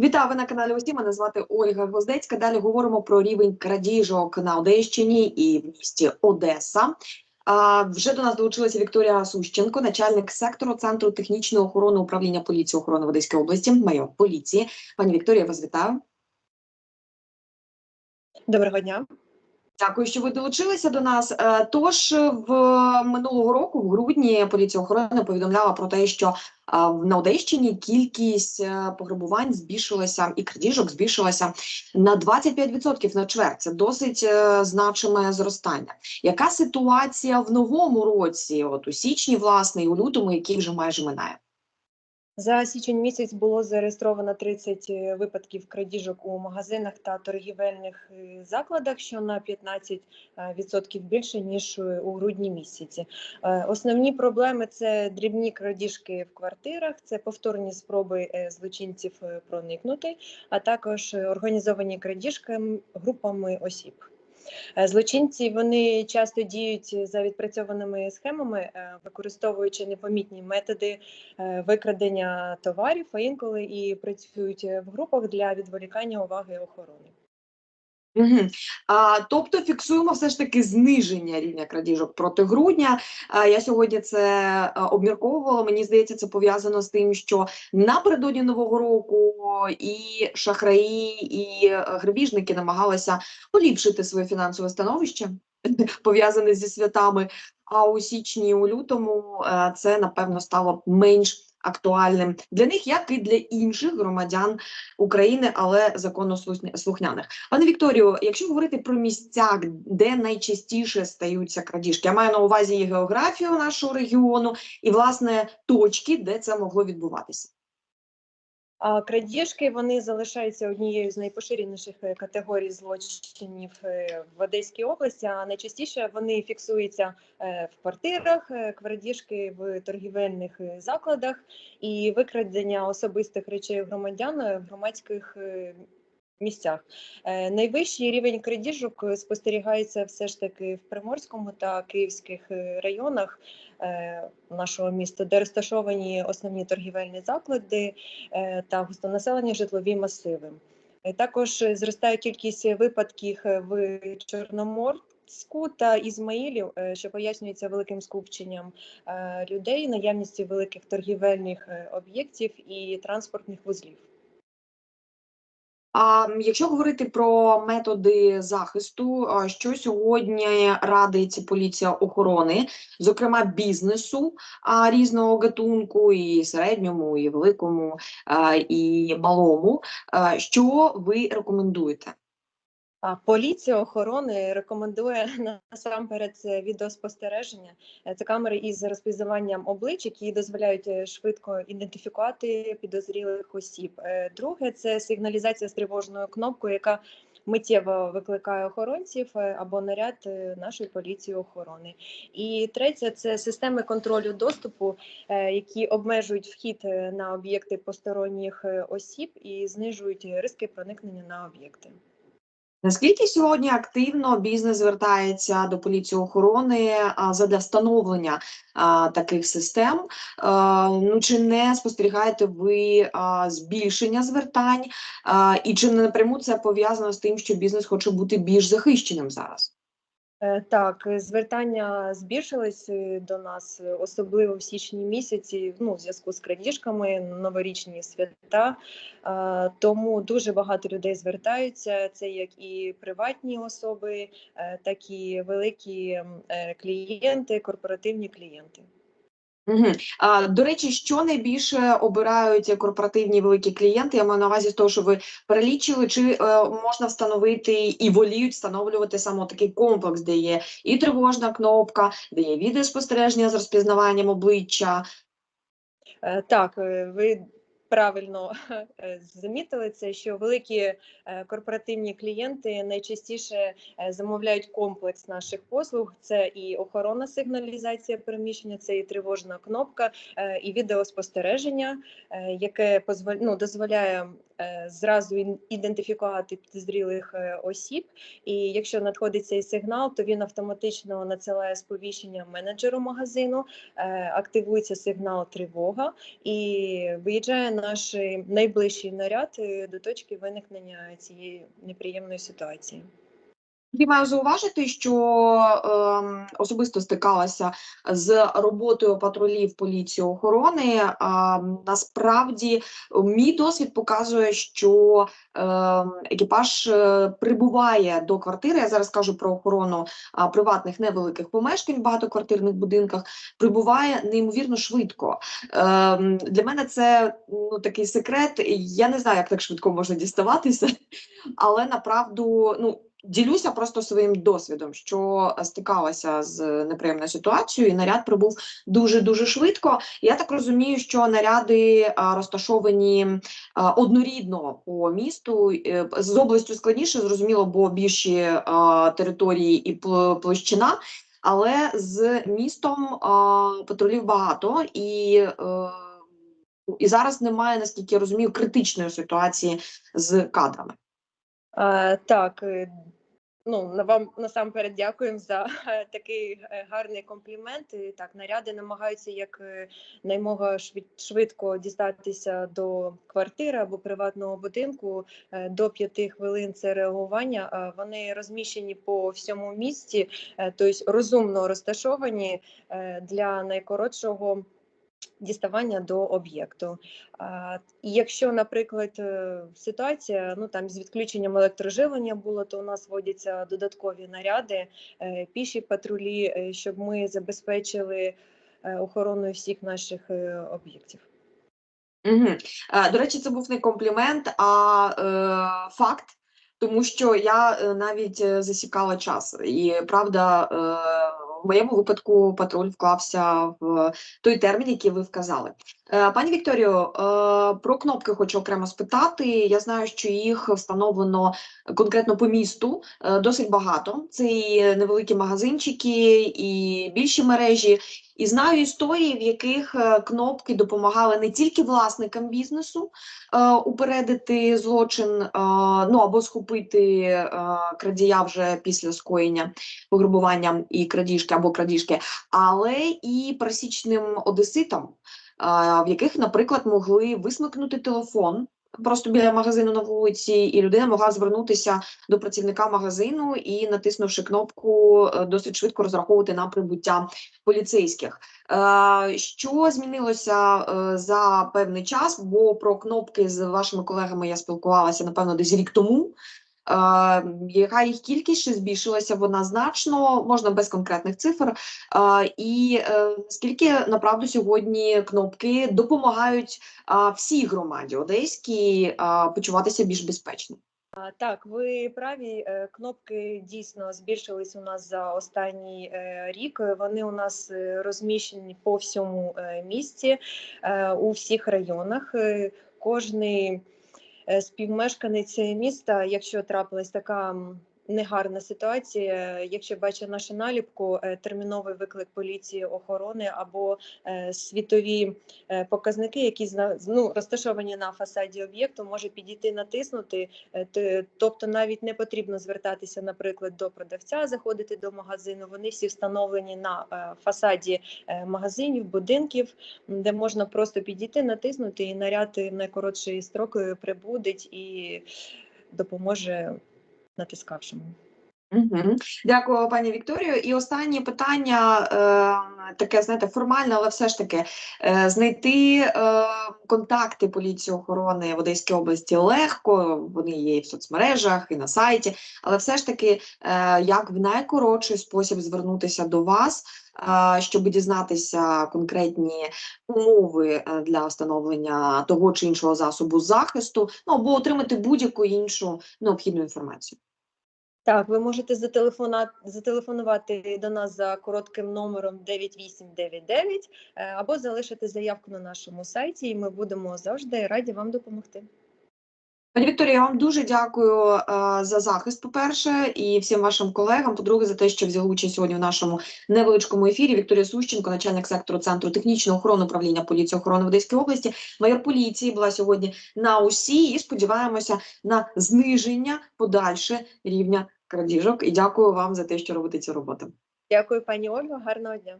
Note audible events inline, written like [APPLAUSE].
Вітаю ви на каналі Усі. Мене звати Ольга Гвоздецька. Далі говоримо про рівень крадіжок на Одещині і в місті Одеса. А, вже до нас долучилася Вікторія Сущенко, начальник сектору центру технічної охорони управління поліції охорони в Одеській області, майор поліції. Пані Вікторія, вас вітаю. Доброго дня. Дякую, що ви долучилися до нас. Е, Тож в минулого року, в грудні, поліція охорони повідомляла про те, що е, на Одещині кількість е, пограбувань збільшилася і крадіжок збільшилася на 25% на чверть. Це досить е, значиме зростання. Яка ситуація в новому році? От у січні, власне, і у лютому, який вже майже минає? За січень місяць було зареєстровано 30 випадків крадіжок у магазинах та торгівельних е, закладах, що на 15% більше ніж е, у грудні місяці. Е, Основні проблеми це дрібні крадіжки в квартирах, це повторні спроби е, злочинців е, проникнути, а також е, організовані крадіжки групами осіб. Е, Злочинці вони часто діють за відпрацьованими схемами, е, використовуючи непомітні методи е, викрадення товарів, а інколи і працюють в групах для відволікання уваги охорони. Угу. А, тобто фіксуємо все ж таки зниження рівня крадіжок проти грудня. А, я сьогодні це обмірковувала. Мені здається, це пов'язано з тим, що напередодні нового року і шахраї, і е, грабіжники намагалися поліпшити своє фінансове становище, [LAUGHS] пов'язане зі святами. А у січні, у лютому е, це напевно стало менш актуальним для них, як і для інших громадян України, але законослухняних. Пане Вікторію, якщо говорити про місця, де найчастіше стаються крадіжки, я маю на увазі і географію нашого регіону, і власне точки, де це могло відбуватися. Крадіжки вони залишаються однією з найпоширеніших е, категорій злочинів е, в Одеській області. А найчастіше вони фіксуються е, в квартирах, крадіжки в торгівельних закладах і викрадення особистих речей громадян в громадських місцях. Е, Найвищий рівень крадіжок е, спостерігається все ж таки в Приморському та Київських е, районах нашого міста, де розташовані основні торгівельні заклади та густонаселені житлові масиви. Також зростає кількість випадків в Чорноморську та Ізмаїлів, е, що пояснюється великим скупченням людей, наявністю великих торгівельних об'єктів і транспортних вузлів. А якщо говорити про методи захисту, що сьогодні радить поліція охорони, зокрема бізнесу різного гатунку, і середньому, і великому, і малому, що ви рекомендуєте? Поліція охорони рекомендує [LAUGHS] насамперед це відеоспостереження. Е, Це камери із розпізнаванням облич, які дозволяють е, швидко ідентифікувати підозрілих осіб. Е, Друге це сигналізація з тривожною кнопкою, яка миттєво викликає охоронців е, або наряд е, нашої поліції охорони. І третє це системи контролю доступу, е, які обмежують вхід е, на об'єкти посторонніх е, осіб і знижують ризики проникнення на об'єкти. Наскільки сьогодні активно бізнес звертається до поліції охорони задля встановлення таких систем? Ну чи не спостерігаєте ви збільшення звертань? І чи не напряму це пов'язано з тим, що бізнес хоче бути більш захищеним зараз? Е, Так, е, звертання збільшились е, до нас, особливо в січні місяці, ну, в зв'язку з крадіжками, новорічні свята. Тому дуже багато людей звертаються. Це як і приватні особи, так і великі клієнти, корпоративні клієнти. Угу. А, до речі, що найбільше обирають корпоративні великі клієнти? Я маю на увазі з того, що ви перелічили, чи е, можна встановити і воліють встановлювати саме такий комплекс, де є і тривожна кнопка, де є відеоспостереження з розпізнаванням обличчя. Е, Так, е, ви правильно е, замітили це, що великі е, корпоративні клієнти найчастіше е, замовляють комплекс наших послуг. Це і охоронна сигналізація переміщення, це і тривожна кнопка, і відеоспостереження, яке ну, дозволяє зразу ідентифікувати підозрілих осіб. І якщо надходить цей сигнал, то він автоматично надсилає сповіщення менеджеру магазину, активується сигнал тривога і виїжджає наш е, найближчий наряд е, до точки виникнення цієї неприємної ситуації. Я маю зауважити, що ем, особисто стикалася з роботою патрулів поліції охорони. А, насправді, мій досвід показує, що ем, екіпаж е, прибуває до квартири. Я зараз кажу про охорону а, приватних невеликих помешкань в багатоквартирних будинках. Прибуває неймовірно швидко. Ем, для мене це ну такий секрет. Я не знаю, як так швидко можна діставатися, але направду, ну. Ділюся просто своїм досвідом, що стикалася з неприємною ситуацією, і наряд прибув дуже дуже швидко. Я так розумію, що наряди розташовані однорідно по місту. Е, З областю складніше, зрозуміло, бо більші території і площина. Але з містом патрулів багато і, е, і зараз немає, наскільки я розумію, критичної ситуації з кадрами. А, так, е, ну на вам насамперед дякуємо за е, такий е, гарний комплімент. І, так, наряди намагаються як е, наймога швид- швидко дістатися до квартири або приватного будинку. До п'яти хвилин це реагування. Вони розміщені по всьому місті, тобто розумно розташовані для найкоротшого. Діставання до об'єкту. І якщо, наприклад, е, ситуація ну там з відключенням електроживлення було, то у нас вводяться додаткові наряди, е, піші патрулі, е, щоб ми забезпечили охороною всіх наших об'єктів. Угу. До речі, це був не комплімент, а е, факт, тому що я навіть засікала час. І правда, е, в моєму випадку патруль вклався в той термін, який ви вказали. Е, пані Вікторію, е, про кнопки хочу окремо спитати. Я знаю, що їх встановлено конкретно по місту е, досить багато. Це і невеликі магазинчики, і більші мережі. І знаю історії, в яких е, кнопки допомагали не тільки власникам бізнесу е, упередити злочин, е, ну або схопити е, крадія вже після скоєння пограбування і крадіжки або крадіжки, але і пересічним одеситам, е, в яких, наприклад, могли висмикнути телефон. Просто біля магазину на вулиці, і людина могла звернутися до працівника магазину і, натиснувши кнопку, е, досить швидко розраховувати на прибуття поліцейських. Е, Що змінилося е, за певний час? Бо про кнопки з вашими колегами я спілкувалася напевно десь рік тому. Е, Яка їх кількість чи збільшилася вона значно, можна без конкретних цифр. Е, І е, наскільки направду сьогодні кнопки допомагають всій громаді одеській почуватися більш безпечно? Так, ви праві. Кнопки дійсно збільшились у нас за останній рік. Вони у нас розміщені по всьому місті, у всіх районах. Кожний співмешканець міста, якщо трапилась така негарна ситуація, якщо бачить нашу наліпку, е, терміновий виклик поліції охорони або е, світові е, показники, які ну, розташовані на фасаді об'єкту, може підійти натиснути. Тобто навіть не потрібно звертатися, наприклад, до продавця, заходити до магазину. Вони всі встановлені на фасаді магазинів, будинків, де можна просто підійти, натиснути, і наряд в е, прибудеть і допоможе the discussion. Дякую, пані Вікторію. І останнє питання, е, таке, знаєте, формальне, але все ж таки е, знайти е, контакти поліції охорони в Одеській області легко. Вони є і в соцмережах, і на сайті, але все ж таки, е, як в найкоротший спосіб звернутися до вас, щоб дізнатися конкретні умови для встановлення того чи іншого засобу захисту, ну або отримати будь-яку іншу необхідну інформацію. Так, ви можете зателефонувати до нас за коротким номером 9899 е, або залишити заявку на нашому сайті, і ми будемо завжди раді вам допомогти. Пані Вікторія, я вам дуже дякую е, за захист, по-перше, і всім вашим колегам. По-друге, за те, що взяли участь сьогодні в нашому невеличкому ефірі. Вікторія Сущенко, начальник сектору центру технічної охорони управління поліції охорони в Одеській області, майор поліції була сьогодні на усі. І сподіваємося на зниження подальше рівня крадіжок. І дякую вам за те, що робите цю роботу. Дякую, пані Ольго. Гарного дня.